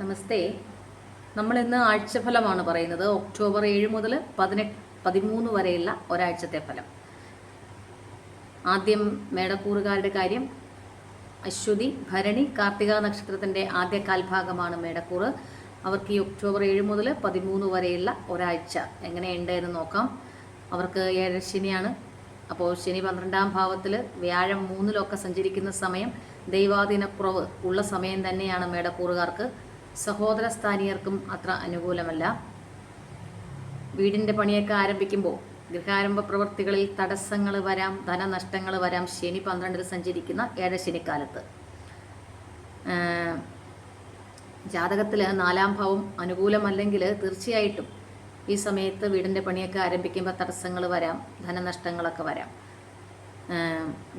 നമസ്തേ. നമ്മൾ ഇന്ന് ആഴ്ചഫലമാണ് പറയുന്നത്. ഒക്ടോബർ ഏഴ് മുതൽ പതിനെട്ട് പതിമൂന്ന് വരെയുള്ള ഒരാഴ്ചത്തെ ഫലം. ആദ്യം മേടക്കൂറുകാരുടെ കാര്യം. അശ്വതി ഭരണി കാർത്തിക നക്ഷത്രത്തിന്റെ ആദ്യ കാൽഭാഗമാണ് മേടക്കൂറ്. അവർക്ക് ഈ ഒക്ടോബർ ഏഴ് മുതൽ പതിമൂന്ന് വരെയുള്ള ഒരാഴ്ച എങ്ങനെയുണ്ട് എന്ന് നോക്കാം. അവർക്ക് ഏഴര ശനിയാണ്. അപ്പോൾ ശനി പന്ത്രണ്ടാം ഭാവത്തിൽ വ്യാഴം മൂന്നിലൊക്കെ സഞ്ചരിക്കുന്ന സമയം ദൈവാധീനക്കുറവ് ഉള്ള സമയം തന്നെയാണ് മേടക്കൂറുകാർക്ക്. സഹോദര സ്ഥാനീയർക്കും അത്ര അനുകൂലമല്ല. വീടിന്റെ പണിയൊക്കെ ആരംഭിക്കുമ്പോൾ ഗൃഹാരംഭ പ്രവൃത്തികളിൽ തടസ്സങ്ങൾ വരാം ധനനഷ്ടങ്ങൾ വരാം. ശനി പന്ത്രണ്ടിൽ സഞ്ചരിക്കുന്ന ഏഴശനിക്കാലത്ത് ജാതകത്തിൽ നാലാം ഭാവം അനുകൂലമല്ലെങ്കിൽ തീർച്ചയായിട്ടും ഈ സമയത്ത് വീടിന്റെ പണിയൊക്കെ ആരംഭിക്കുമ്പോൾ തടസ്സങ്ങൾ വരാം ധനനഷ്ടങ്ങളൊക്കെ വരാം.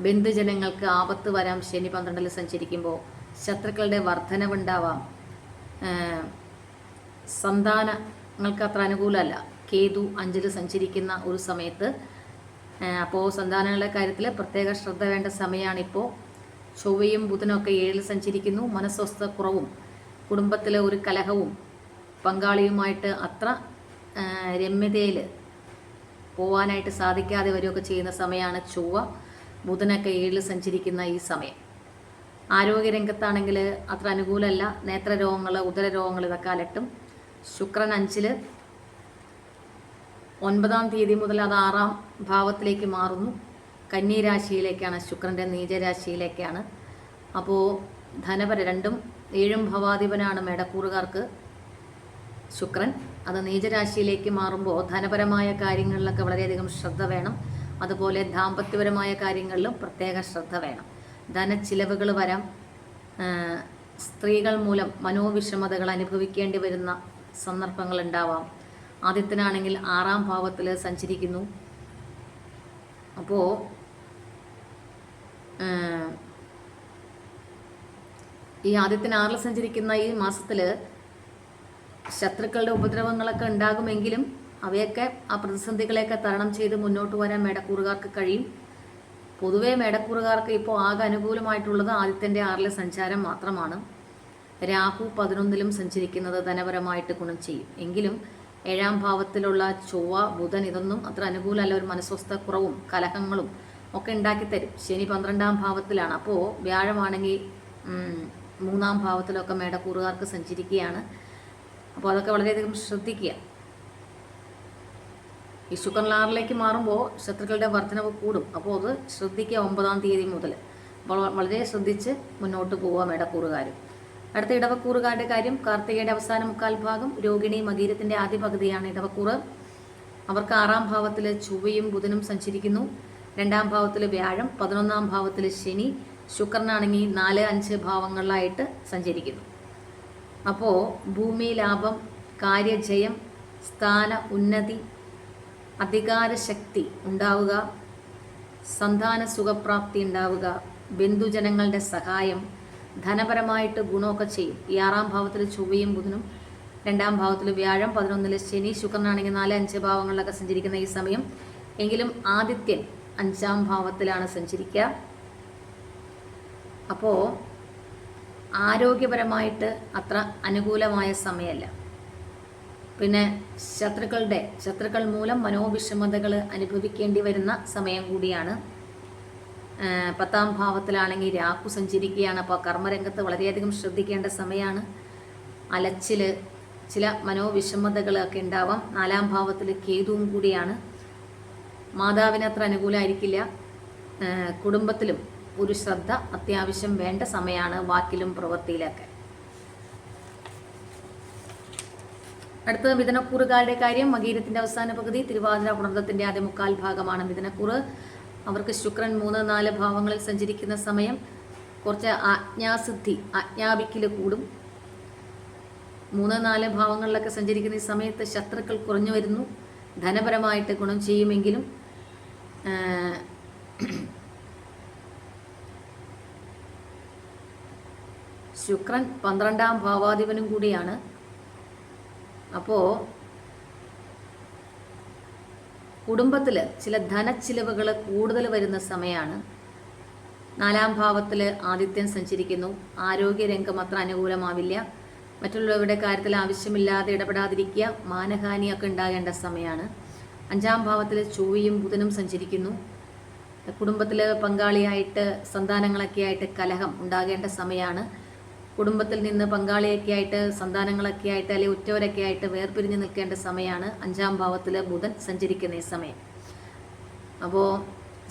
ബന്ധുജനങ്ങൾക്ക് ആപത്ത് വരാം. ശനി പന്ത്രണ്ടിൽ സഞ്ചരിക്കുമ്പോൾ ശത്രുക്കളുടെ വർധനവുണ്ടാവാം. സന്താനങ്ങൾക്ക് അത്ര അനുകൂലമല്ല. കേതു അഞ്ചിൽ സഞ്ചരിക്കുന്ന ഒരു സമയത്ത് അപ്പോൾ സന്താനങ്ങളുടെ കാര്യത്തിൽ പ്രത്യേക ശ്രദ്ധ വേണ്ട സമയമാണിപ്പോൾ ചൊവ്വയും ബുധനൊക്കെ ഏഴിൽ സഞ്ചരിക്കുന്നു. മനസ്വസ്ഥ കുറവും കുടുംബത്തിലെ ഒരു കലഹവും പങ്കാളിയുമായിട്ട് അത്ര രമ്യതയിൽ പോവാനായിട്ട് സാധിക്കാതെ വരികയൊക്കെ ചെയ്യുന്ന സമയമാണ് ചൊവ്വ ബുധനൊക്കെ ഏഴിൽ സഞ്ചരിക്കുന്ന ഈ സമയം. ആരോഗ്യരംഗത്താണെങ്കിൽ അത്ര അനുകൂലമല്ല നേത്രരോഗങ്ങൾ ഉദരരോഗങ്ങൾ ഇതൊക്കെ അലട്ടും. ശുക്രൻ അഞ്ചിൽ ഒൻപതാം തീയതി മുതൽ അത് ആറാം ഭാവത്തിലേക്ക് മാറുന്നു. കന്നി രാശിയിലേക്കാണ് ശുക്രന്റെ നീചരാശിയിലേക്കാണ് അപ്പോൾ ധനപര രണ്ടും ഏഴും ഭവാധിപനാണ് മേടക്കൂറുകാർക്ക് ശുക്രൻ. അത് നീചരാശിയിലേക്ക് മാറുമ്പോൾ ധനപരമായ കാര്യങ്ങളിലൊക്കെ വളരെയധികം ശ്രദ്ധ വേണം. അതുപോലെ ദാമ്പത്യപരമായ കാര്യങ്ങളിലും പ്രത്യേക ശ്രദ്ധ വേണം. ധനച്ചിലവുകൾ വരാം. സ്ത്രീകൾ മൂലം മനോവിഷമതകൾ അനുഭവിക്കേണ്ടി വരുന്ന സന്ദർഭങ്ങൾ ഉണ്ടാവാം. ആദ്യത്തിനാണെങ്കിൽ ആറാം ഭാവത്തിൽ സഞ്ചരിക്കുന്നു. അപ്പോൾ ഈ ആദ്യത്തിന് ആറിൽ സഞ്ചരിക്കുന്ന ഈ മാസത്തിൽ ശത്രുക്കളുടെ ഉപദ്രവങ്ങളൊക്കെ ഉണ്ടാകുമെങ്കിലും അവയൊക്കെ ആ പ്രതിസന്ധികളെയൊക്കെ തരണം ചെയ്ത് മുന്നോട്ട് വരാൻ മേടക്കൂറുകാർക്ക് കഴിയും. പൊതുവേ മേടക്കൂറുകാർക്ക് ഇപ്പോൾ ആകെ അനുകൂലമായിട്ടുള്ളത് ആദിത്യന്റെ ആറിലെ സഞ്ചാരം മാത്രമാണ്. രാഹു പതിനൊന്നിലും സഞ്ചരിക്കുന്നത് ധനപരമായിട്ട് ഗുണം ചെയ്യും. എങ്കിലും ഏഴാം ഭാവത്തിലുള്ള ചൊവ്വ ബുധൻ ഇതൊന്നും അത്ര അനുകൂലമല്ല. ഒരു മനസ്വസ്ഥ കുറവും കലഹങ്ങളും ഒക്കെ ഉണ്ടാക്കിത്തരും. ശനി പന്ത്രണ്ടാം ഭാവത്തിലാണ്. അപ്പോൾ വ്യാഴമാണെങ്കിൽ മൂന്നാം ഭാവത്തിലൊക്കെ മേടക്കൂറുകാർക്ക് സഞ്ചരിക്കുകയാണ്. അപ്പോൾ അതൊക്കെ വളരെയധികം ശ്രദ്ധിക്കുക. ഈ ശുക്രലാറിലേക്ക് മാറുമ്പോൾ ശത്രുക്കളുടെ വർധനവ് കൂടും. അപ്പോൾ അത് ശ്രദ്ധിക്കുക ഒമ്പതാം തീയതി മുതൽ വളരെ ശ്രദ്ധിച്ച് മുന്നോട്ട് പോവുക മേടക്കൂറുകാരും. അടുത്ത ഇടവക്കൂറുകാരുടെ കാര്യം കാർത്തികയുടെ അവസാന മുക്കാൽ ഭാഗം രോഹിണി മകീരത്തിന്റെ ആദ്യ പകുതിയാണ് ഇടവക്കൂറ്. അവർക്ക് ആറാം ഭാവത്തിൽ ചൊവ്വയും ബുധനും സഞ്ചരിക്കുന്നു. രണ്ടാം ഭാവത്തിൽ വ്യാഴം പതിനൊന്നാം ഭാവത്തിൽ ശനി ശുക്രനാണെങ്കിൽ നാല് അഞ്ച് ഭാവങ്ങളിലായിട്ട് സഞ്ചരിക്കുന്നു. അപ്പോൾ ഭൂമി ലാഭം കാര്യജയം സ്ഥാന ഉന്നതി അധികാരശക്തി ഉണ്ടാവുക സന്താന സുഖപ്രാപ്തി ഉണ്ടാവുക ബന്ധുജനങ്ങളുടെ സഹായം ധനപരമായിട്ട് ഗുണമൊക്കെ ചെയ്യും. ഈ ആറാം ഭാവത്തിൽ ചൊവ്വയും ബുധനും രണ്ടാം ഭാവത്തിൽ വ്യാഴം പതിനൊന്നിൽ ശനി ശുക്രനാണെങ്കിൽ നാല് അഞ്ച് ഭാവങ്ങളിലൊക്കെ സഞ്ചരിക്കുന്ന ഈ സമയം. എങ്കിലും ആദിത്യൻ അഞ്ചാം ഭാവത്തിലാണ് സഞ്ചരിക്കുക. അപ്പോൾ ആരോഗ്യപരമായിട്ട് അത്ര അനുകൂലമായ സമയമല്ല. പിന്നെ ശത്രുക്കളുടെ ശത്രുക്കൾ മൂലം മനോവിഷമതകൾ അനുഭവിക്കേണ്ടി വരുന്ന സമയം കൂടിയാണ്. പത്താം ഭാവത്തിലാണെങ്കിൽ രാഹു സഞ്ചരിക്കുകയാണ്. അപ്പോൾ കർമ്മരംഗത്ത് വളരെയധികം ശ്രദ്ധിക്കേണ്ട സമയമാണ് അലച്ചിൽ ചില മനോവിഷമതകളൊക്കെ ഉണ്ടാവാം. നാലാം ഭാവത്തിൽ കേതുവും കൂടിയാണ്. മാതാവിന് അത്ര അനുകൂലമായിരിക്കില്ല കുടുംബത്തിലും ഒരു ശ്രദ്ധ അത്യാവശ്യം വേണ്ട സമയമാണ് വാക്കിലും പ്രവൃത്തിയിലൊക്കെ. അടുത്തത് മിഥുനക്കൂറുകാരുടെ കാര്യം മകീരത്തിന്റെ അവസാന പകുതി തിരുവാതിര കുടുംബത്തിന്റെ ആദ്യ മുക്കാൽ ഭാഗമാണ് മിഥുനക്കൂറ്. അവർക്ക് ശുക്രൻ മൂന്ന് നാല് ഭാവങ്ങളിൽ സഞ്ചരിക്കുന്ന സമയം കുറച്ച് ആജ്ഞാസിദ്ധി ആജ്ഞാപിക്കൽ കൂടും. മൂന്ന് നാല് ഭാവങ്ങളിലൊക്കെ സഞ്ചരിക്കുന്ന ഈ സമയത്ത് ശത്രുക്കൾ കുറഞ്ഞു വരുന്നു. ധനപരമായിട്ട് ഗുണം ചെയ്യുമെങ്കിലും ശുക്രൻ പന്ത്രണ്ടാം ഭാവാധിപനും കൂടിയാണ്. അപ്പോൾ കുടുംബത്തിൽ ചില ധനച്ചിലവുകൾ കൂടുതൽ വരുന്ന സമയമാണ് നാലാം ഭാവത്തിൽ ആദിത്യം സഞ്ചരിക്കുന്നു. ആരോഗ്യരംഗം അത്ര അനുകൂലമാവില്ല. മറ്റുള്ളവരുടെ കാര്യത്തിൽ ആവശ്യമില്ലാതെ ഇടപെടാതിരിക്കുക മാനഹാനിയൊക്കെ ഉണ്ടാകേണ്ട സമയമാണ് അഞ്ചാം ഭാവത്തിൽ ചൊവ്വയും ബുധനും സഞ്ചരിക്കുന്നു. കുടുംബത്തിലെ പങ്കാളിയായിട്ട് സന്താനങ്ങളൊക്കെ ആയിട്ട് കലഹം ഉണ്ടാകേണ്ട സമയമാണ് കുടുംബത്തിൽ നിന്ന് പങ്കാളിയൊക്കെ ആയിട്ട് സന്താനങ്ങളൊക്കെ ആയിട്ട് അല്ലെങ്കിൽ ഉറ്റവരൊക്കെ ആയിട്ട് വേർപിരിഞ്ഞ് നിൽക്കേണ്ട സമയമാണ് അഞ്ചാം ഭാവത്തിൽ ബുധൻ സഞ്ചരിക്കുന്ന ഈ സമയം. അപ്പോൾ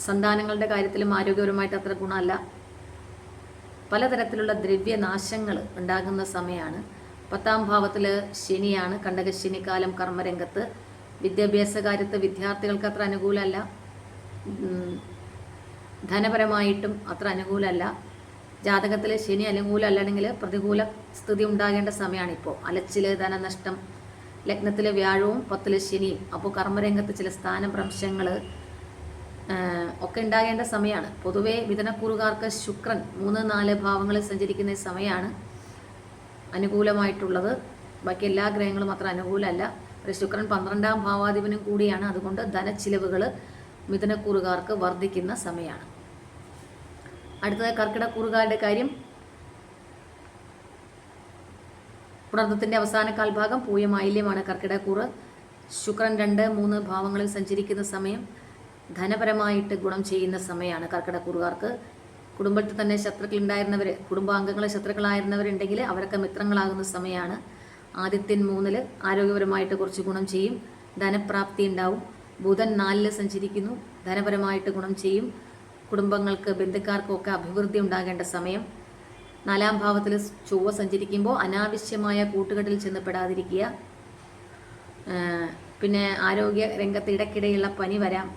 സന്താനങ്ങളുടെ കാര്യത്തിലും ആരോഗ്യപരമായിട്ട് അത്ര ഗുണമല്ല. പലതരത്തിലുള്ള ദ്രവ്യനാശങ്ങൾ ഉണ്ടാകുന്ന സമയമാണ് പത്താം ഭാവത്തിൽ ശനിയാണ് കണ്ടകശനി കാലം കർമ്മരംഗത്ത്. വിദ്യാഭ്യാസ കാര്യത്ത് വിദ്യാർത്ഥികൾക്ക് അത്ര അനുകൂലമല്ല. ധനപരമായിട്ടും അത്ര അനുകൂലമല്ല. ജാതകത്തിൽ ശനി അനുകൂലമല്ലെങ്കിൽ പ്രതികൂല സ്ഥിതി ഉണ്ടാകേണ്ട സമയമാണ് ഇപ്പോൾ അലച്ചിൽ ധനനഷ്ടം ലഗ്നത്തിൽ വ്യാഴവും പത്തിൽ ശനിയും. അപ്പോൾ കർമ്മരംഗത്ത് ചില സ്ഥാനഭ്രംശങ്ങൾ ഒക്കെ ഉണ്ടാകേണ്ട സമയമാണ് പൊതുവേ മിഥുനക്കൂറുകാർക്ക് ശുക്രൻ മൂന്ന് നാല് ഭാവങ്ങളിൽ സഞ്ചരിക്കുന്ന സമയമാണ് അനുകൂലമായിട്ടുള്ളത്. ബാക്കി എല്ലാ ഗ്രഹങ്ങളും അത്ര അനുകൂലമല്ല. ശുക്രൻ പന്ത്രണ്ടാം ഭാവാധിപനും കൂടിയാണ്. അതുകൊണ്ട് ധനച്ചിലവുകൾ മിഥുനക്കൂറുകാർക്ക് വർദ്ധിക്കുന്ന സമയമാണ് അടുത്തത് കർക്കിടക്കൂറുകാരുടെ കാര്യം. പുണർന്നത്തിന്റെ അവസാന കാൽഭാഗം പൂയമായില്യമാണ് കർക്കിടക്കൂറ് ശുക്രൻ രണ്ട് മൂന്ന് ഭാവങ്ങളിൽ സഞ്ചരിക്കുന്ന സമയം ധനപരമായിട്ട് ഗുണം ചെയ്യുന്ന സമയമാണ് കർക്കിടക്കൂറുകാർക്ക് കുടുംബത്തിൽ തന്നെ ശത്രുക്കൾ ഉണ്ടായിരുന്നവർ കുടുംബാംഗങ്ങൾ ശത്രുക്കളായിരുന്നവരുണ്ടെങ്കിൽ അവരൊക്കെ മിത്രങ്ങളാകുന്ന സമയമാണ്. ആദ്യത്തിൻ മൂന്നിൽ ആരോഗ്യപരമായിട്ട് കുറച്ച് ഗുണം ചെയ്യും ധനപ്രാപ്തി ഉണ്ടാവും. ബുധൻ നാലിൽ സഞ്ചരിക്കുന്നു ധനപരമായിട്ട് ഗുണം ചെയ്യും. കുടുംബങ്ങൾക്ക് ബന്ധുക്കാർക്കൊക്കെ അഭിവൃദ്ധി ഉണ്ടാകേണ്ട സമയം. നാലാം ഭാവത്തിൽ ചൊവ്വ സഞ്ചരിക്കുമ്പോൾ അനാവശ്യമായ കൂട്ടുകെട്ടിൽ ചെന്ന് പെടാതിരിക്കുക. ആ, പിന്നെ ആരോഗ്യ രംഗത്ത് ഇടയ്ക്കിടെയുള്ള പനി വരാം.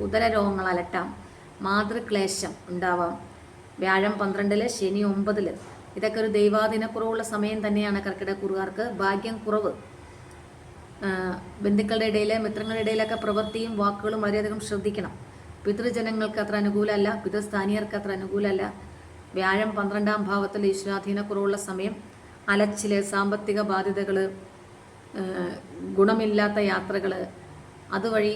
ഉദര രോഗങ്ങൾ അലട്ടാം. മാതൃക്ലേശം ഉണ്ടാവാം. വ്യാഴം പന്ത്രണ്ടിൽ ശനി ഒമ്പതിൽ. ഇതൊക്കെ ഒരു ദൈവാധീനക്കുറവുള്ള സമയം തന്നെയാണ് കർക്കിടക്കുറുകാർക്ക് ഭാഗ്യം കുറവ്. ബന്ധുക്കളുടെ ഇടയിൽ മിത്രങ്ങളുടെ ഇടയിലൊക്കെ പ്രവൃത്തിയും വാക്കുകളും വളരെയധികം ശ്രദ്ധിക്കണം. പിതൃജനങ്ങൾക്ക് അത്ര അനുകൂലമല്ല പിതൃസ്ഥാനീയർക്ക് അത്ര അനുകൂലമല്ല. വ്യാഴം പന്ത്രണ്ടാം ഭാവത്തിൽ ഈശ്വരാധീനക്കുറവുള്ള സമയം അലച്ചിൽ സാമ്പത്തിക ബാധ്യതകൾ ഗുണമില്ലാത്ത യാത്രകൾ അതുവഴി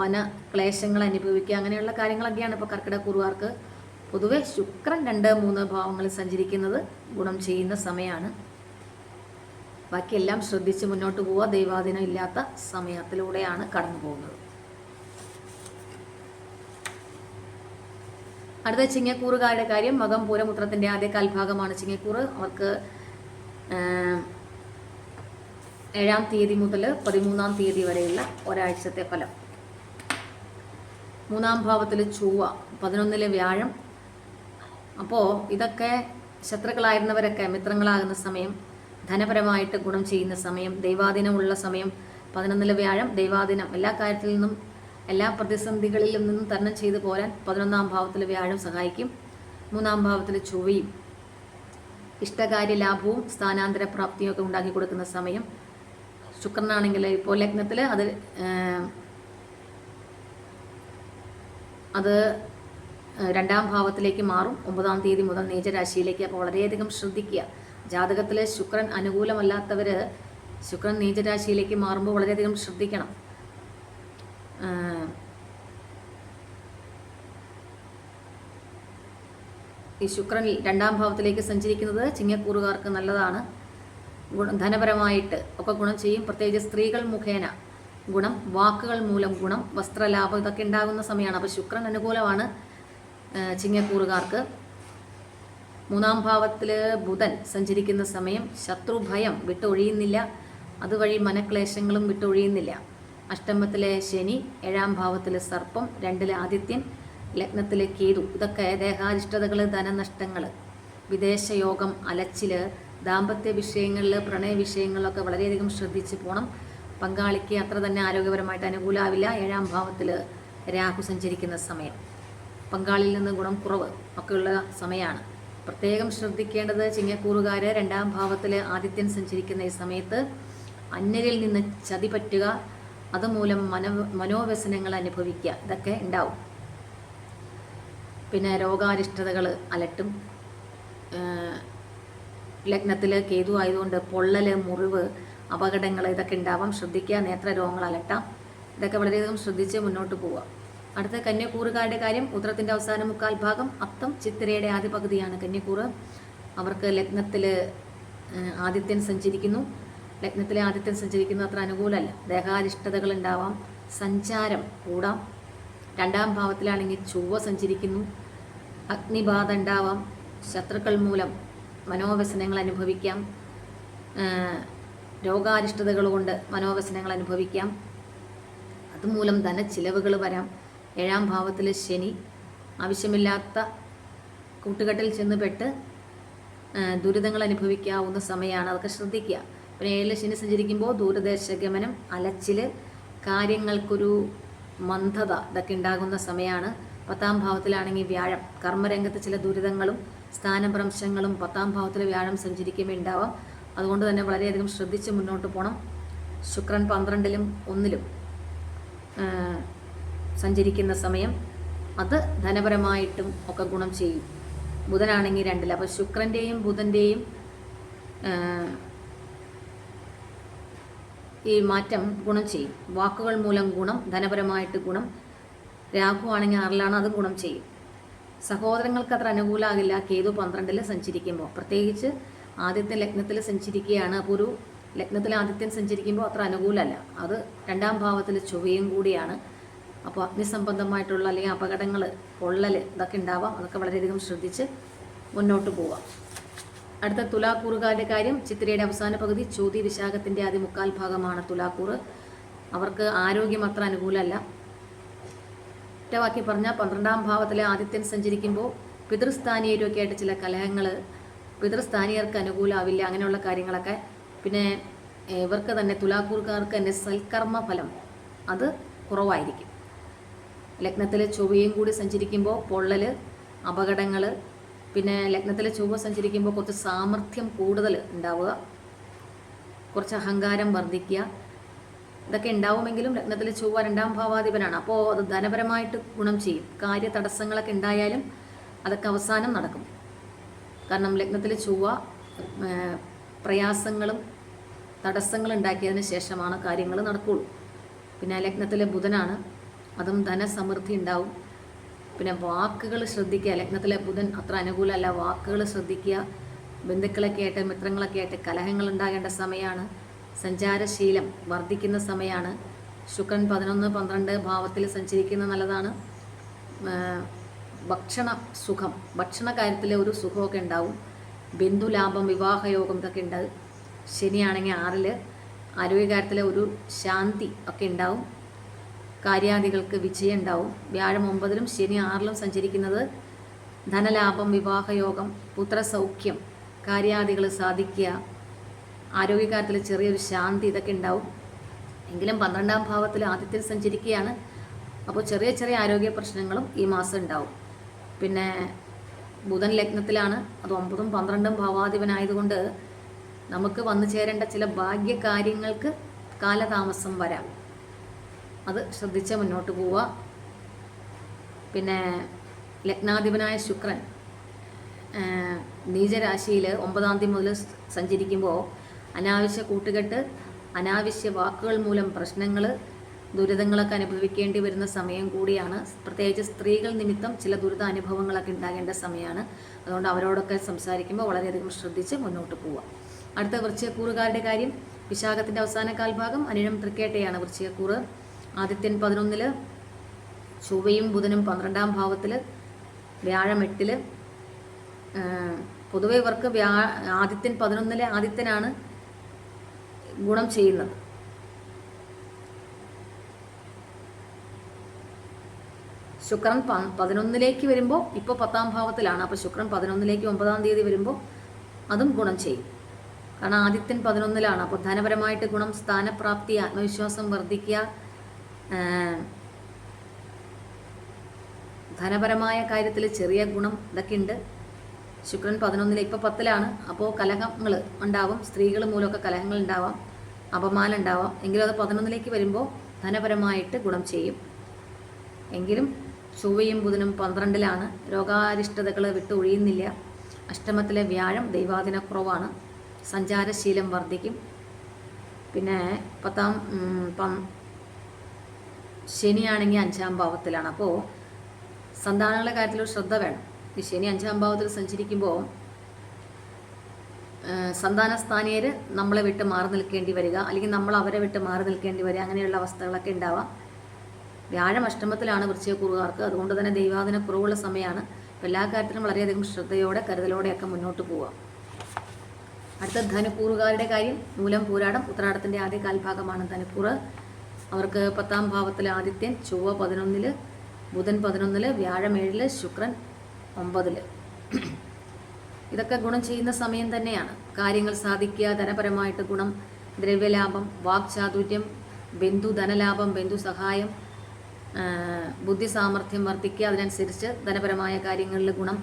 മന ക്ലേശങ്ങൾ അനുഭവിക്കുക അങ്ങനെയുള്ള കാര്യങ്ങളൊക്കെയാണ് ഇപ്പോൾ കർക്കിടക്കുറുവാർക്ക് പൊതുവെ ശുക്രൻ രണ്ട് മൂന്ന് ഭാവങ്ങളിൽ സഞ്ചരിക്കുന്നത് ഗുണം ചെയ്യുന്ന സമയമാണ് ബാക്കിയെല്ലാം ശ്രദ്ധിച്ച് മുന്നോട്ട് പോവുക ദൈവാധീനം ഇല്ലാത്ത സമയത്തിലൂടെയാണ് കടന്നു പോകുന്നത് അടുത്ത ചിങ്ങക്കൂറുകാരുടെ കാര്യം മകം പൂരമുത്രത്തിന്റെ ആദ്യ കാൽഭാഗമാണ് ചിങ്ങക്കൂറ്. അവർക്ക് ഏഴാം തീയതി മുതൽ പതിമൂന്നാം തീയതി വരെയുള്ള ഒരാഴ്ചത്തെ ഫലം. മൂന്നാം ഭാവത്തിൽ ചൊവ്വ പതിനൊന്നിലെ വ്യാഴം. അപ്പോൾ ഇതൊക്കെ ശത്രുക്കളായിരുന്നവരൊക്കെ മിത്രങ്ങളാകുന്ന സമയം ധനപരമായിട്ട് ഗുണം ചെയ്യുന്ന സമയം ദൈവാദിനമുള്ള സമയം പതിനൊന്നിലെ വ്യാഴം ദൈവാദിനം എല്ലാ കാര്യത്തിൽ നിന്നും എല്ലാ പ്രതിസന്ധികളിലും നിന്നും തരണം ചെയ്തു പോരാൻ പതിനൊന്നാം ഭാവത്തിൽ വ്യാഴം സഹായിക്കും. മൂന്നാം ഭാവത്തിൽ ചൊവ്വയും ഇഷ്ടകാര്യ ലാഭവും സ്ഥാനാന്തര പ്രാപ്തിയും ഒക്കെ ഉണ്ടാക്കി കൊടുക്കുന്ന സമയം. ശുക്രനാണെങ്കിൽ ഇപ്പോൾ ലഗ്നത്തിൽ അത് അത് രണ്ടാം ഭാവത്തിലേക്ക് മാറും. ഒമ്പതാം തീയതി മുതൽ നീചരാശിയിലേക്ക് അപ്പോൾ വളരെയധികം ശ്രദ്ധിക്കുക. ജാതകത്തിലെ ശുക്രൻ അനുകൂലമല്ലാത്തവർ ശുക്രൻ നീചരാശിയിലേക്ക് മാറുമ്പോൾ വളരെയധികം ശ്രദ്ധിക്കണം. ഈ ശുക്രൻ രണ്ടാം ഭാവത്തിലേക്ക് സഞ്ചരിക്കുന്നത് ചിങ്ങക്കൂറുകാർക്ക് നല്ലതാണ്. ഗുണം ധനപരമായിട്ട് ഒക്കെ ഗുണം ചെയ്യും. പ്രത്യേകിച്ച് സ്ത്രീകൾ മുഖേന ഗുണം വാക്കുകൾ മൂലം ഗുണം വസ്ത്രലാഭം ഇതൊക്കെ ഉണ്ടാകുന്ന സമയമാണ്. അപ്പോൾ ശുക്രൻ അനുകൂലമാണ് ചിങ്ങക്കൂറുകാർക്ക്. മൂന്നാം ഭാവത്തിൽ ബുധൻ സഞ്ചരിക്കുന്ന സമയം ശത്രുഭയം വിട്ടൊഴിയുന്നില്ല. അതുവഴി മനക്ലേശങ്ങളും വിട്ടൊഴിയുന്നില്ല. അഷ്ടമത്തിലെ ശനി ഏഴാം ഭാവത്തിലെ സർപ്പം രണ്ടിലെ ആദിത്യൻ ലഗ്നത്തിലെ കേതു. ഇതൊക്കെ ദേഹാരിഷ്ടതകൾ ധനനഷ്ടങ്ങൾ വിദേശയോഗം അലച്ചിൽ ദാമ്പത്യ വിഷയങ്ങളിൽ പ്രണയ വിഷയങ്ങളിലൊക്കെ വളരെയധികം ശ്രദ്ധിച്ച് പോകണം പങ്കാളിക്ക് അത്ര തന്നെ ആരോഗ്യപരമായിട്ട് അനുകൂലമാവില്ല ഏഴാം ഭാവത്തിൽ രാഹു സഞ്ചരിക്കുന്ന സമയം. പങ്കാളിയിൽ നിന്ന് ഗുണം കുറവ് ഒക്കെയുള്ള സമയമാണ് പ്രത്യേകം ശ്രദ്ധിക്കേണ്ടത് ചിങ്ങക്കൂറുകാർ രണ്ടാം ഭാവത്തിൽ ആദിത്യൻ സഞ്ചരിക്കുന്ന ഈ സമയത്ത് അന്യരിൽ നിന്ന് ചതി പറ്റുക അതുമൂലം മനോ മനോവ്യസനങ്ങൾ അനുഭവിക്കുക ഇതൊക്കെ ഉണ്ടാവും. പിന്നെ രോഗാരിഷ്ടതകൾ അലട്ടും. ലഗ്നത്തിൽ കേതു ആയതുകൊണ്ട് പൊള്ളൽ മുറിവ് അപകടങ്ങൾ ഇതൊക്കെ ഉണ്ടാവാം. ശ്രദ്ധിക്കുക നേത്രരോഗങ്ങൾ അലട്ടാം. ഇതൊക്കെ വളരെയധികം ശ്രദ്ധിച്ച് മുന്നോട്ട് പോവുക. അടുത്ത കന്യക്കൂറുകാരുടെ കാര്യം ഉത്തരത്തിന്റെ അവസാന മുക്കാൽ ഭാഗം അത്തം ചിത്തിരയുടെ ആദ്യ പകുതിയാണ് കന്യക്കൂറ്. അവർക്ക് ലഗ്നത്തിൽ ആദിത്യൻ സഞ്ചരിക്കുന്നു. ലഗ്നത്തിലെ ആദിത്യം സഞ്ചരിക്കുന്നത് അത്ര അനുകൂലമല്ല. ദേഹാരിഷ്ടതകൾ ഉണ്ടാവാം സഞ്ചാരം കൂടാം. രണ്ടാം ഭാവത്തിലാണെങ്കിൽ ചൊവ്വ സഞ്ചരിക്കുന്നു. അഗ്നിബാധ ഉണ്ടാവാം ശത്രുക്കൾ മൂലം മനോവ്യസനങ്ങൾ അനുഭവിക്കാം. രോഗാരിഷ്ടതകൾ കൊണ്ട് മനോവ്യസനങ്ങൾ അനുഭവിക്കാം. അതുമൂലം ധനച്ചിലവുകൾ വരാം. ഏഴാം ഭാവത്തിൽ ശനി ആവശ്യമില്ലാത്ത കൂട്ടുകെട്ടിൽ ചെന്ന് പെട്ട് ദുരിതങ്ങൾ അനുഭവിക്കാവുന്ന സമയമാണ്. അതൊക്കെ ശ്രദ്ധിക്കുക. പിന്നെ ഏഴ് സഞ്ചരിക്കുമ്പോൾ ദൂരദേശഗമനം അലച്ചിൽ കാര്യങ്ങൾക്കൊരു മന്ദത ഇതൊക്കെ ഉണ്ടാകുന്ന സമയമാണ് പത്താം ഭാവത്തിലാണെങ്കിൽ വ്യാഴം. കർമ്മരംഗത്ത് ചില ദുരിതങ്ങളും സ്ഥാനഭ്രംശങ്ങളും പത്താം ഭാവത്തിൽ വ്യാഴം സഞ്ചരിക്കുമ്പോൾ ഉണ്ടാവാം. അതുകൊണ്ട് തന്നെ വളരെയധികം ശ്രദ്ധിച്ച് മുന്നോട്ട് പോകണം ശുക്രൻ പന്ത്രണ്ടിലും ഒന്നിലും സഞ്ചരിക്കുന്ന സമയം. അത് ധനപരമായിട്ടും ഒക്കെ ഗുണം ചെയ്യും. ബുധനാണെങ്കിൽ രണ്ടിൽ അപ്പോൾ ശുക്രന്റെയും ബുധന്റെയും ഈ മാറ്റം ഗുണം ചെയ്യും. വാക്കുകൾ മൂലം ഗുണം ധനപരമായിട്ട് ഗുണം. രാഹു ആണെങ്കിൽ ആറിലാണ് അത് ഗുണം ചെയ്യും. സഹോദരങ്ങൾക്ക് അത്ര അനുകൂലമാകില്ല. കേതു പന്ത്രണ്ടിൽ സഞ്ചരിക്കുമ്പോൾ. പ്രത്യേകിച്ച് ആദ്യത്തെ ലഗ്നത്തിൽ സഞ്ചരിക്കുകയാണ്. അപ്പോൾ ഒരു ലഗ്നത്തിൽ ആദിത്യൻ സഞ്ചരിക്കുമ്പോൾ അത്ര അനുകൂലമല്ല. അത് രണ്ടാം ഭാവത്തിൽ ചൊവ്വയും കൂടിയാണ്. അപ്പോൾ അഗ്നിസംബന്ധമായിട്ടുള്ള അല്ലെങ്കിൽ അപകടങ്ങൾ പൊള്ളൽ ഇതൊക്കെ ഉണ്ടാവാം. അതൊക്കെ വളരെയധികം ശ്രദ്ധിച്ച് മുന്നോട്ട് പോവാം. അടുത്ത തുലാക്കൂറുകാരുടെ കാര്യം ചിത്രയുടെ അവസാന പകുതി ചോതി വിശാഖത്തിന്റെ ആദ്യ മുക്കാൽ ഭാഗമാണ് തുലാക്കൂറ്. അവർക്ക് ആരോഗ്യം അത്ര അനുകൂലമല്ല. ഒറ്റവാക്കി പറഞ്ഞാൽ പന്ത്രണ്ടാം ഭാവത്തിലെ ആദിത്യൻ സഞ്ചരിക്കുമ്പോൾ പിതൃസ്ഥാനീയരൊക്കെ ആയിട്ട് ചില കലഹങ്ങൾ പിതൃസ്ഥാനീയർക്ക് അനുകൂലമാവില്ല അങ്ങനെയുള്ള കാര്യങ്ങളൊക്കെ. പിന്നെ ഇവർക്ക് തന്നെ തുലാക്കൂർക്കാർക്ക് തന്നെ സൽക്കർമ്മ ഫലം അത് കുറവായിരിക്കും. ലഗ്നത്തിൽ ചൊവ്വയും കൂടി സഞ്ചരിക്കുമ്പോൾ പൊള്ളൽ അപകടങ്ങൾ പിന്നെ ലഗ്നത്തിൽ ചൊവ്വ സഞ്ചരിക്കുമ്പോൾ കുറച്ച് സാമർഥ്യം കൂടുതൽ ഉണ്ടാവുക. കുറച്ച് അഹങ്കാരം വർദ്ധിക്കുക. ഇതൊക്കെ ഉണ്ടാവുമെങ്കിലും ലഗ്നത്തിൽ ചൊവ്വ രണ്ടാം ഭാവാധിപനാണ്. അപ്പോൾ അത് ധനപരമായിട്ട് ഗുണം ചെയ്യും. കാര്യ തടസ്സങ്ങളൊക്കെ ഉണ്ടായാലും അതൊക്കെ അവസാനം നടക്കും. കാരണം ലഗ്നത്തിൽ ചൊവ്വ പ്രയാസങ്ങളും തടസ്സങ്ങളും ഉണ്ടാക്കിയതിന് ശേഷമാണ് കാര്യങ്ങൾ നടക്കുകയുള്ളൂ. പിന്നെ ലഗ്നത്തിലെ ബുധനാണ്. അതും ധനസമൃദ്ധി ഉണ്ടാവും. പിന്നെ വാക്കുകൾ ശ്രദ്ധിക്കുക. ലഗ്നത്തിലെ ബുധൻ അത്ര അനുകൂലമല്ല. വാക്കുകൾ ശ്രദ്ധിക്കുക. ബന്ധുക്കളൊക്കെ ആയിട്ട് മിത്രങ്ങളൊക്കെ ആയിട്ട് കലഹങ്ങൾ ഉണ്ടാകേണ്ട സമയമാണ്. സഞ്ചാരശീലം വർദ്ധിക്കുന്ന സമയമാണ്. ശുക്രൻ പതിനൊന്ന് പന്ത്രണ്ട് ഭാവത്തിൽ സഞ്ചരിക്കുന്നത് നല്ലതാണ്. ഭക്ഷണ സുഖം ഭക്ഷണ കാര്യത്തിൽ ഒരു സുഖമൊക്കെ ഉണ്ടാവും. ബന്ധുലാഭം വിവാഹയോഗം ഇതൊക്കെ ഉണ്ട് ശനിയാണെങ്കിൽ ആറിൽ ആരോഗ്യകാര്യത്തിലെ ഒരു ശാന്തി ഒക്കെ ഉണ്ടാവും. കാര്യാദികൾക്ക് വിജയം ഉണ്ടാവും വ്യാഴം ഒമ്പതിലും ശനി ആറിലും സഞ്ചരിക്കുന്നത് ധനലാഭം വിവാഹയോഗം പുത്രസൗഖ്യം കാര്യാദികൾ സാധിക്കുക ആരോഗ്യകാര്യത്തിൽ ചെറിയൊരു ശാന്തി ഇതൊക്കെ ഉണ്ടാവും. എങ്കിലും പന്ത്രണ്ടാം ഭാവത്തിൽ ആദ്യത്തിൽ സഞ്ചരിക്കുകയാണ്. അപ്പോൾ ചെറിയ ചെറിയ ആരോഗ്യ പ്രശ്നങ്ങളും ഈ മാസം ഉണ്ടാവും. പിന്നെ ബുധൻ ലഗ്നത്തിലാണ്. അത് ഒമ്പതും പന്ത്രണ്ടും ഭാവാധിപനായതുകൊണ്ട് നമുക്ക് വന്നു ചേരേണ്ട ചില ഭാഗ്യകാര്യങ്ങൾക്ക് കാലതാമസം വരാം. അത് ശ്രദ്ധിച്ച് മുന്നോട്ട് പോവുക. പിന്നെ ലഗ്നാധിപനായ ശുക്രൻ നീചരാശിയിൽ ഒമ്പതാം തീയതി മുതൽ സഞ്ചരിക്കുമ്പോൾ അനാവശ്യ കൂട്ടുകെട്ട് അനാവശ്യ വാക്കുകൾ മൂലം പ്രശ്നങ്ങൾ ദുരിതങ്ങളൊക്കെ അനുഭവിക്കേണ്ടി വരുന്ന സമയം കൂടിയാണ്. പ്രത്യേകിച്ച് സ്ത്രീകൾ നിമിത്തം ചില ദുരിത അനുഭവങ്ങളൊക്കെ ഉണ്ടാകേണ്ട സമയമാണ് അതുകൊണ്ട് അവരോടൊക്കെ സംസാരിക്കുമ്പോൾ വളരെയധികം ശ്രദ്ധിച്ച് മുന്നോട്ട് പോവുക. അടുത്ത വൃശ്ചികക്കൂറുകാരുടെ കാര്യം വിശാഖത്തിന്റെ അവസാന കാൽഭാഗം അനിഴം തൃക്കേട്ടയാണ് വൃശ്ചികക്കൂറ്. ആദിത്യൻ പതിനൊന്നിൽ ചൊവ്വയും ബുധനും പന്ത്രണ്ടാം ഭാവത്തിൽ വ്യാഴം എട്ടിൽ. ഏഹ് പൊതുവെ ഇവർക്ക് വ്യാ ആദിത്യൻ പതിനൊന്നിലെ ആദിത്യനാണ് ഗുണം ചെയ്യുന്നത്. ശുക്രൻ പതിനൊന്നിലേക്ക് വരുമ്പോൾ ഇപ്പോൾ പത്താം ഭാവത്തിലാണ്. അപ്പോൾ ശുക്രൻ പതിനൊന്നിലേക്ക് ഒമ്പതാം തീയതി വരുമ്പോൾ അതും ഗുണം ചെയ്യും. കാരണം ആദിത്യൻ പതിനൊന്നിലാണ്. അപ്പോൾ ധനപരമായിട്ട് ഗുണം സ്ഥാനപ്രാപ്തി ആത്മവിശ്വാസം വർദ്ധിക്കുക ധനപരമായ കാര്യത്തിൽ ചെറിയ ഗുണം ഇതൊക്കെ ഉണ്ട്. ശുക്രൻ പതിനൊന്നിൽ ഇപ്പോൾ പത്തിലാണ്. അപ്പോൾ കലഹങ്ങൾ ഉണ്ടാവും. സ്ത്രീകൾ മൂലമൊക്കെ കലഹങ്ങൾ ഉണ്ടാവാം. അപമാനം ഉണ്ടാവാം. എങ്കിലും അത് പതിനൊന്നിലേക്ക് വരുമ്പോൾ ധനപരമായിട്ട് ഗുണം ചെയ്യും. എങ്കിലും ചൊവ്വയും ബുധനും പന്ത്രണ്ടിലാണ്. രോഗാരിഷ്ടതകൾ വിട്ടൊഴിയുന്നില്ല അഷ്ടമത്തിലെ വ്യാഴം ദൈവാദിനക്കുറവാണ് സഞ്ചാരശീലം വർദ്ധിക്കും. പിന്നെ പത്താം ശനിയാണെങ്കിൽ അഞ്ചാം ഭാവത്തിലാണ്. അപ്പോൾ സന്താനങ്ങളുടെ കാര്യത്തിൽ ശ്രദ്ധ വേണം. ഈ ശനി അഞ്ചാം ഭാവത്തിൽ സഞ്ചരിക്കുമ്പോൾ സന്താന സ്ഥാനീയർ നമ്മളെ വിട്ട് മാറി നിൽക്കേണ്ടി വരിക അല്ലെങ്കിൽ നമ്മൾ അവരെ വിട്ട് മാറി നിൽക്കേണ്ടി വരിക അങ്ങനെയുള്ള അവസ്ഥകളൊക്കെ ഉണ്ടാവാം. വ്യാഴം അഷ്ടമത്തിലാണ് വൃശ്ചയക്കുറുകാർക്ക് അതുകൊണ്ട് തന്നെ ദൈവാദിന കുറവുള്ള സമയമാണ്. അപ്പോൾ എല്ലാ കാര്യത്തിലും വളരെയധികം ശ്രദ്ധയോടെ കരുതലോടെയൊക്കെ മുന്നോട്ട് പോവാം അടുത്ത ധനുക്കൂറുകാരുടെ കാര്യം മൂലം പൂരാടം. ഉത്രാടത്തിന്റെ ആദ്യ കാൽഭാഗമാണ് ധനുക്കൂറ്. അവർക്ക് പത്താം ഭാവത്തിൽ ആദിത്യൻ ചൊവ്വ പതിനൊന്നിൽ ബുധൻ പതിനൊന്നിൽ വ്യാഴം ഏഴിൽ ശുക്രൻ ഒമ്പതിൽ. ഇതൊക്കെ ഗുണം ചെയ്യുന്ന സമയം തന്നെയാണ്. കാര്യങ്ങൾ സാധിക്കുക ധനപരമായിട്ട് ഗുണം ദ്രവ്യലാഭം വാക്ചാതുര്യം ബന്ധു ധനലാഭം ബന്ധു സഹായം ബുദ്ധി സാമർഥ്യം വർദ്ധിക്കുക അതിനനുസരിച്ച് ധനപരമായ കാര്യങ്ങളിൽ ഗുണം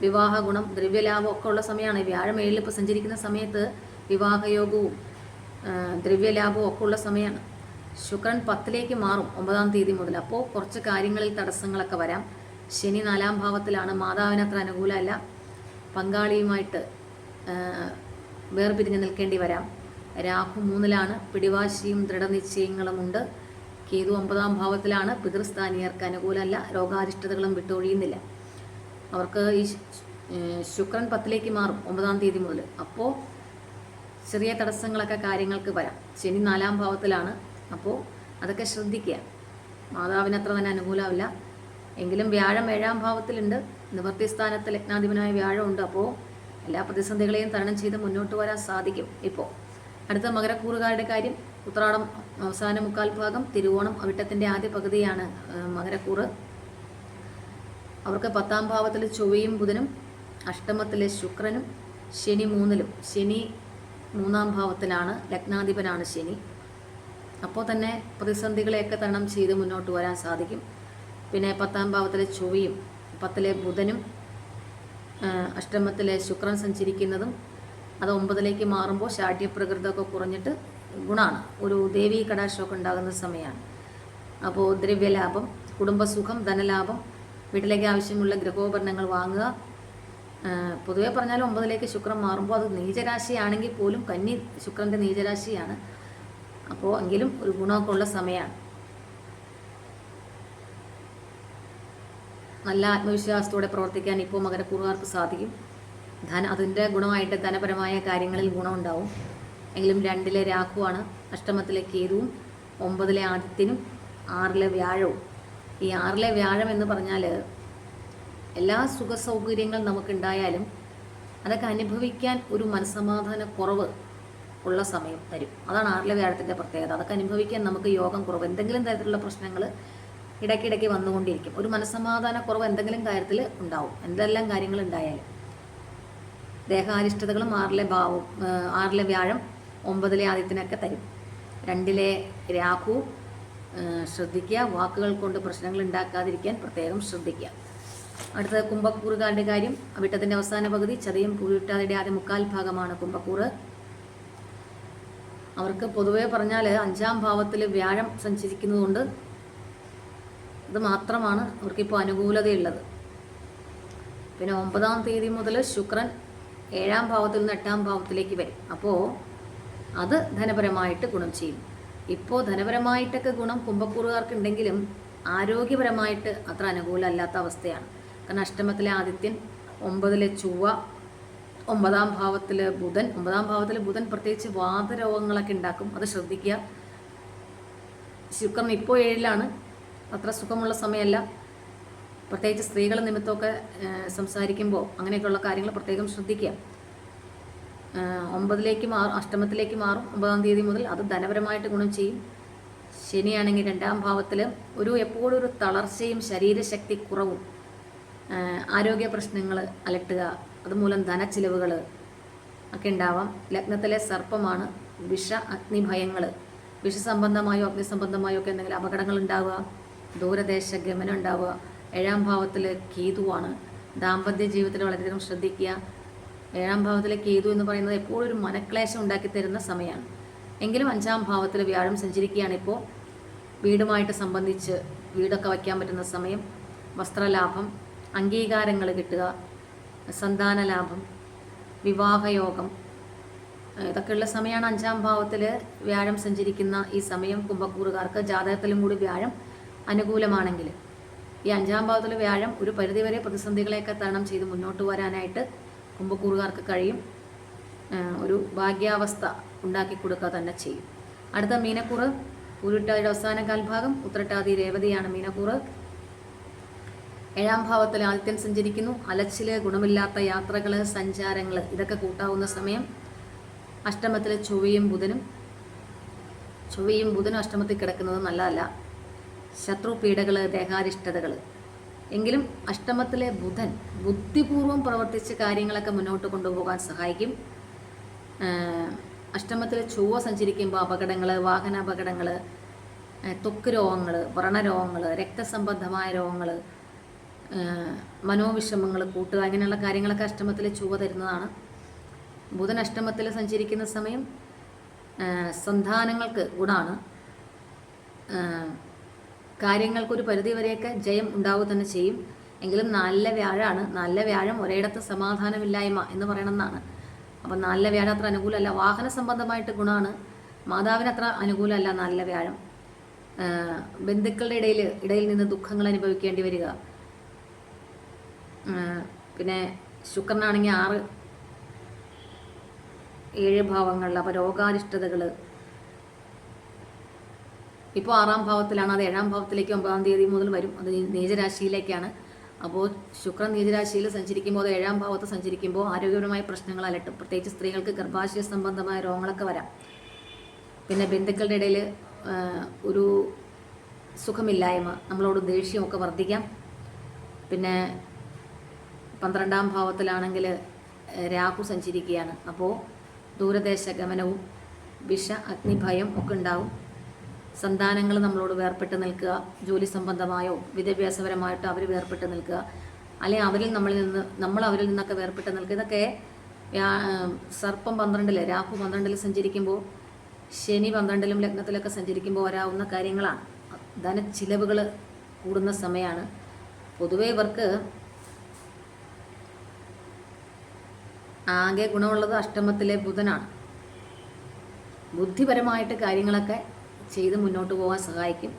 വിവാഹ ഗുണം ദ്രവ്യലാഭം ഒക്കെ ഉള്ള സമയമാണ്. വ്യാഴം ഏഴിൽ ഇപ്പോൾ സഞ്ചരിക്കുന്ന സമയത്ത് വിവാഹയോഗവും ദ്രവ്യലാഭവും ഒക്കെ ഉള്ള സമയമാണ്. ശുക്രൻ പത്തിലേക്ക് മാറും ഒമ്പതാം തീയതി മുതൽ. അപ്പോൾ കുറച്ച് കാര്യങ്ങളിൽ തടസ്സങ്ങളൊക്കെ വരാം. ശനി നാലാം ഭാവത്തിലാണ്. മാതാവിന് അത്ര അനുകൂലമല്ല. പങ്കാളിയുമായിട്ട് വേർപിരിഞ്ഞ് നിൽക്കേണ്ടി വരാം. രാഹു മൂന്നിലാണ്. പിടിവാശിയും ദൃഢനിശ്ചയങ്ങളുമുണ്ട് കേതു ഒമ്പതാം ഭാവത്തിലാണ്. പിതൃസ്ഥാനീയർക്ക് അനുകൂലമല്ല. രോഗാരിഷ്ടതകളും വിട്ടൊഴിയുന്നില്ല. അവർക്ക് ഈ ശുക്രൻ പത്തിലേക്ക് മാറും ഒമ്പതാം തീയതി മുതൽ. അപ്പോൾ ചെറിയ തടസ്സങ്ങളൊക്കെ കാര്യങ്ങൾക്ക് വരാം. ശനി നാലാം ഭാവത്തിലാണ്. അപ്പോൾ അതൊക്കെ ശ്രദ്ധിക്കുക. മാതാവിന് അത്ര തന്നെ അനുകൂലമല്ല എങ്കിലും വ്യാഴം ഏഴാം ഭാവത്തിലുണ്ട്. നിവർത്തി സ്ഥാനത്ത് ലഗ്നാധിപനായ വ്യാഴം ഉണ്ട്. അപ്പോൾ എല്ലാ പ്രതിസന്ധികളെയും തരണം ചെയ്ത് മുന്നോട്ട് വരാൻ സാധിക്കും. ഇപ്പോൾ അടുത്ത മകരക്കൂറുകാരുടെ കാര്യം. ഉത്രാടം അവസാന മുക്കാൽ ഭാഗം തിരുവോണം അവിട്ടത്തിന്റെ ആദ്യ പകുതിയാണ് മകരക്കൂറ്. അവർക്ക് പത്താം ഭാവത്തിൽ ചൊവ്വയും ബുധനും അഷ്ടമത്തിലെ ശുക്രനും ശനി മൂന്നിലും. ശനി മൂന്നാം ഭാവത്തിലാണ് ലഗ്നാധിപനാണ് ശനി. അപ്പോൾ തന്നെ പ്രതിസന്ധികളെയൊക്കെ തരണം ചെയ്ത് മുന്നോട്ട് വരാൻ സാധിക്കും. പിന്നെ പത്താം ഭാവത്തിലെ ചൊവ്വയും പത്തിലെ ബുധനും അഷ്ടമത്തിലെ ശുക്രൻ സഞ്ചരിക്കുന്നതും അത് ഒമ്പതിലേക്ക് മാറുമ്പോൾ ശാഠ്യപ്രകൃതമൊക്കെ കുറഞ്ഞിട്ട് ഗുണമാണ് ഒരു ദേവീ കടാശമൊക്കെ ഉണ്ടാകുന്ന സമയമാണ്. അപ്പോൾ ദ്രവ്യലാഭം കുടുംബസുഖം ധനലാഭം വീട്ടിലേക്ക് ആവശ്യമുള്ള ഗൃഹോപകരണങ്ങൾ വാങ്ങുക. പൊതുവേ പൊതുവെ പറഞ്ഞാൽ ഒമ്പതിലേക്ക് ശുക്രൻ മാറുമ്പോൾ അത് നീചരാശിയാണെങ്കിൽ പോലും കന്നി ശുക്രന്റെ നീചരാശിയാണ്. അപ്പോൾ എങ്കിലും ഒരു ഗുണമൊക്കെ ഉള്ള സമയമാണ് നല്ല ആത്മവിശ്വാസത്തോടെ പ്രവർത്തിക്കാൻ ഇപ്പോൾ മകരക്കൂറുകാർക്ക് സാധിക്കും. ധന അതിന്റെ ഗുണമായിട്ട് ധനപരമായ കാര്യങ്ങളിൽ ഗുണമുണ്ടാവും. എങ്കിലും രണ്ടിലെ രാഹുവാണ് അഷ്ടമത്തിലെ കേതുവും ഒമ്പതിലെ ആദിത്യനും ആറിലെ വ്യാഴവും. ഈ ആറിലെ വ്യാഴം എന്ന് പറഞ്ഞാൽ എല്ലാ സുഖ സൗകര്യങ്ങളും നമുക്കുണ്ടായാലും അതൊക്കെ അനുഭവിക്കാൻ ഒരു മനസ്സമാധാന കുറവ് ഉള്ള സമയം തരും. അതാണ് ആറിലെ വ്യാഴത്തിന്റെ പ്രത്യേകത. അതൊക്കെ അനുഭവിക്കാൻ നമുക്ക് യോഗം കുറവ് എന്തെങ്കിലും തരത്തിലുള്ള പ്രശ്നങ്ങൾ ഇടയ്ക്കിടയ്ക്ക് വന്നുകൊണ്ടിരിക്കും. ഒരു മനസ്സമാധാന കുറവ് എന്തെങ്കിലും കാര്യത്തിൽ ഉണ്ടാവും. എന്തെല്ലാം കാര്യങ്ങൾ ഉണ്ടായാലും. ദേഹാരിഷ്ടതകളും ആറിലെ ഭാവവും ആറിലെ വ്യാഴം ഒമ്പതിലെ ആദ്യത്തിനൊക്കെ തരും. രണ്ടിലെ രാഹു ശ്രദ്ധിക്കുക. വാക്കുകൾ കൊണ്ട് പ്രശ്നങ്ങൾ ഉണ്ടാക്കാതിരിക്കാൻ പ്രത്യേകം ശ്രദ്ധിക്കുക. അടുത്തത് കുംഭക്കൂറുകാരുടെ കാര്യം. അവിട്ടത്തിന്റെ അവസാന പകുതി ചതയും പൂരിട്ടാതിയുടെ ആദ്യ മുക്കാൽ ഭാഗമാണ് കുംഭക്കൂറ്. അവർക്ക് പൊതുവേ പറഞ്ഞാൽ അഞ്ചാം ഭാവത്തിൽ വ്യാഴം സഞ്ചരിക്കുന്നതുകൊണ്ട് ഇത് മാത്രമാണ് അവർക്കിപ്പോൾ അനുകൂലതയുള്ളത്. പിന്നെ ഒമ്പതാം തീയതി മുതൽ ശുക്രൻ ഏഴാം ഭാവത്തിൽ നിന്ന് എട്ടാം ഭാവത്തിലേക്ക് വരും. അപ്പോൾ അത് ധനപരമായിട്ട് ഗുണം ചെയ്യും. ഇപ്പോൾ ധനപരമായിട്ടൊക്കെ ഗുണം കുംഭക്കൂറുകാർക്ക് ഉണ്ടെങ്കിലും ആരോഗ്യപരമായിട്ട് അത്ര അനുകൂലമല്ലാത്ത അവസ്ഥയാണ്. കാരണം അഷ്ടമത്തിലെ ആദിത്യൻ ഒമ്പതിലെ ചൊവ്വ ഒമ്പതാം ഭാവത്തിൽ ബുധൻ. ഒമ്പതാം ഭാവത്തിൽ ബുധൻ പ്രത്യേകിച്ച് വാതരോഗങ്ങളൊക്കെ ഉണ്ടാക്കും. അത് ശ്രദ്ധിക്കുക. ശുക്രൻ ഇപ്പോൾ ഏഴിലാണ്. അത്ര സുഖമുള്ള സമയമല്ല. പ്രത്യേകിച്ച് സ്ത്രീകൾ നിമിത്തമൊക്കെ സംസാരിക്കുമ്പോൾ അങ്ങനെയൊക്കെയുള്ള കാര്യങ്ങൾ പ്രത്യേകം ശ്രദ്ധിക്കുക. ഒമ്പതിലേക്ക് മാറും അഷ്ടമത്തിലേക്ക് മാറും. ഒമ്പതാം തീയതി മുതൽ അത് ധനപരമായിട്ട് ഗുണം ചെയ്യും. ശനിയാണെങ്കിൽ രണ്ടാം ഭാവത്തിൽ ഒരു എപ്പോഴും ഒരു തളർച്ചയും ശരീരശക്തി കുറവും. ആരോഗ്യ പ്രശ്നങ്ങൾ അലട്ടുക അതുമൂലം ധനച്ചിലവുകൾ ഒക്കെ ഉണ്ടാവാം. ലഗ്നത്തിലെ സർപ്പമാണ് വിഷ അഗ്നിഭയങ്ങൾ വിഷസംബന്ധമായോ അഗ്നിസംബന്ധമായോ ഒക്കെ എന്തെങ്കിലും അപകടങ്ങൾ ഉണ്ടാവുക ദൂരദേശ ഗമനം ഉണ്ടാവുക ഏഴാം ഭാവത്തിൽ കേതുവാണ്. ദാമ്പത്യ ജീവിതത്തിൽ വളരെയധികം ശ്രദ്ധിക്കുക. ഏഴാം ഭാവത്തിലെ കേതു എന്ന് പറയുന്നത് എപ്പോഴും ഒരു മനക്ലേശം ഉണ്ടാക്കി തരുന്ന സമയമാണ്. എങ്കിലും അഞ്ചാം ഭാവത്തിൽ വ്യാഴം സഞ്ചരിക്കുകയാണ് ഇപ്പോൾ. വീടുമായിട്ട് സംബന്ധിച്ച് വീടൊക്കെ വയ്ക്കാൻ പറ്റുന്ന സമയം. വസ്ത്രലാഭം അംഗീകാരങ്ങൾ കിട്ടുക സന്താന ലാഭം വിവാഹയോഗം ഇതൊക്കെയുള്ള സമയമാണ് അഞ്ചാം ഭാവത്തിൽ വ്യാഴം സഞ്ചരിക്കുന്ന ഈ സമയം. കുംഭക്കൂറുകാർക്ക് ജാതകത്തിലും കൂടി വ്യാഴം അനുകൂലമാണെങ്കിൽ ഈ അഞ്ചാം ഭാവത്തിൽ വ്യാഴം ഒരു പരിധിവരെ പ്രതിസന്ധികളെയൊക്കെ തരണം ചെയ്ത് മുന്നോട്ട് വരാനായിട്ട് കുംഭക്കൂറുകാർക്ക് കഴിയും. ഒരു ഭാഗ്യാവസ്ഥ ഉണ്ടാക്കി കൊടുക്കുക തന്നെ ചെയ്യും. അടുത്ത മീനക്കൂറ് ഉരുട്ടാതിയുടെ അവസാന കാൽഭാഗം ഉത്രട്ടാതി രേവതിയാണ് മീനക്കൂറ്. ഏഴാം ഭാവത്തിൽ ആദിത്യൻ സഞ്ചരിക്കുന്നു. അലച്ചിൽ ഗുണമില്ലാത്ത യാത്രകൾ സഞ്ചാരങ്ങൾ ഇതൊക്കെ കൂട്ടാവുന്ന സമയം. അഷ്ടമത്തിൽ ചൊവ്വയും ബുധനും. ചൊവ്വയും ബുധനും അഷ്ടമത്തിൽ കിടക്കുന്നത് നല്ലതല്ല. ശത്രു പീഡകൾ ദേഹാരിഷ്ടതകൾ എങ്കിലും അഷ്ടമത്തിലെ ബുധൻ ബുദ്ധിപൂർവം പ്രവർത്തിച്ച് കാര്യങ്ങളൊക്കെ മുന്നോട്ട് കൊണ്ടുപോകാൻ സഹായിക്കും. അഷ്ടമത്തിലെ ചൊവ്വ സഞ്ചരിക്കുമ്പോൾ അപകടങ്ങൾ വാഹനാപകടങ്ങൾ തൊക്ക് രോഗങ്ങൾ വ്രണരോഗങ്ങൾ രക്തസംബന്ധമായ രോഗങ്ങൾ മനോവിഷമങ്ങൾ കൂട്ടുക അങ്ങനെയുള്ള കാര്യങ്ങളൊക്കെ അഷ്ടമത്തിൽ ചുവ തരുന്നതാണ്. ബുധൻ അഷ്ടമത്തിൽ സഞ്ചരിക്കുന്ന സമയം സന്താനങ്ങൾക്ക് ഗുണമാണ് കാര്യങ്ങൾക്കൊരു പരിധിവരെയൊക്കെ ജയം ഉണ്ടാവുക തന്നെ ചെയ്യും. എങ്കിലും നല്ല വ്യാഴമാണ് നല്ല വ്യാഴം ഒരിടത്ത് സമാധാനമില്ലായ്മ എന്ന് പറയണമെന്നാണ്. അപ്പം നല്ല വ്യാഴം അത്ര അനുകൂലമല്ല. വാഹന സംബന്ധമായിട്ട് ഗുണമാണ് മാതാവിന് അത്ര അനുകൂലമല്ല നല്ല വ്യാഴം. ബന്ധുക്കളുടെ ഇടയിൽ ഇടയിൽ നിന്ന് ദുഃഖങ്ങൾ അനുഭവിക്കേണ്ടി വരിക. പിന്നെ ശുക്രനാണെങ്കിൽ ആറ് ഏഴ് ഭാവങ്ങളിൽ അപ്പോൾ രോഗാരിഷ്ടതകൾ ഇപ്പോൾ ആറാം ഭാവത്തിലാണ് അത് ഏഴാം ഭാവത്തിലേക്ക് ഒമ്പതാം തീയതി മുതൽ വരും. അത് നീചരാശിയിലേക്കാണ്. അപ്പോൾ ശുക്രൻ നീചരാശിയിൽ സഞ്ചരിക്കുമ്പോൾ അത് ഏഴാം ഭാവത്ത് സഞ്ചരിക്കുമ്പോൾ ആരോഗ്യപരമായ പ്രശ്നങ്ങൾ അലട്ടും. പ്രത്യേകിച്ച് സ്ത്രീകൾക്ക് ഗർഭാശയ സംബന്ധമായ രോഗങ്ങളൊക്കെ വരാം. പിന്നെ ബന്ധുക്കളുടെ ഇടയിൽ ഒരു സുഖമില്ലായ്മ. നമ്മളോട് ദേഷ്യമൊക്കെ വർദ്ധിക്കാം. പിന്നെ പന്ത്രണ്ടാം ഭാവത്തിലാണെങ്കിൽ രാഹു സഞ്ചരിക്കുകയാണ്. അപ്പോൾ ദൂരദേശ ഗമനവും വിഷ അഗ്നിഭയം ഒക്കെ ഉണ്ടാവും. സന്താനങ്ങൾ നമ്മളോട് വേർപെട്ട് നിൽക്കുക ജോലി സംബന്ധമായോ വിദ്യാഭ്യാസപരമായിട്ടോ അവർ വേർപെട്ട് നിൽക്കുക. അല്ലെങ്കിൽ അവരിൽ നമ്മളിൽ നിന്ന് നമ്മൾ അവരിൽ നിന്നൊക്കെ വേർപെട്ട് നിൽക്കുക. ഇതൊക്കെ സർപ്പം പന്ത്രണ്ടിൽ രാഹു പന്ത്രണ്ടിൽ സഞ്ചരിക്കുമ്പോൾ ശനി പന്ത്രണ്ടിലും ലഗ്നത്തിലൊക്കെ സഞ്ചരിക്കുമ്പോൾ വരാവുന്ന കാര്യങ്ങളാണ്. ധനച്ചിലവുകൾ കൂടുന്ന സമയമാണ് പൊതുവേ ഇവർക്ക് ആകെ ഗുണമുള്ളത് അഷ്ടമത്തിലെ ബുധനാണ്. ബുദ്ധിപരമായിട്ട് കാര്യങ്ങളൊക്കെ ചെയ്ത് മുന്നോട്ട് പോകാൻ സഹായിക്കും.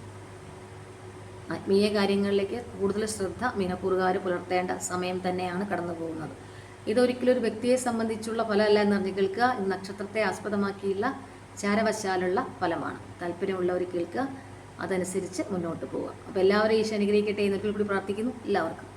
ആത്മീയ കാര്യങ്ങളിലേക്ക് കൂടുതൽ ശ്രദ്ധ മീനക്കൂറുകാർ പുലർത്തേണ്ട സമയം തന്നെയാണ് കടന്നു പോകുന്നത്. ഇതൊരിക്കലും ഒരു വ്യക്തിയെ സംബന്ധിച്ചുള്ള ഫലമല്ല എന്ന് അറിഞ്ഞ് കേൾക്കുക. നക്ഷത്രത്തെ ആസ്പദമാക്കിയുള്ള ചാരവശാലുള്ള ഫലമാണ്. താല്പര്യമുള്ളവർ കേൾക്കുക. അതനുസരിച്ച് മുന്നോട്ട് പോവുക. അപ്പോൾ എല്ലാവരും ഈശോ അനുഗ്രഹിക്കട്ടെ. എന്നൊക്കെ കൂടി പ്രാർത്ഥിക്കുന്നു. എല്ലാവർക്കും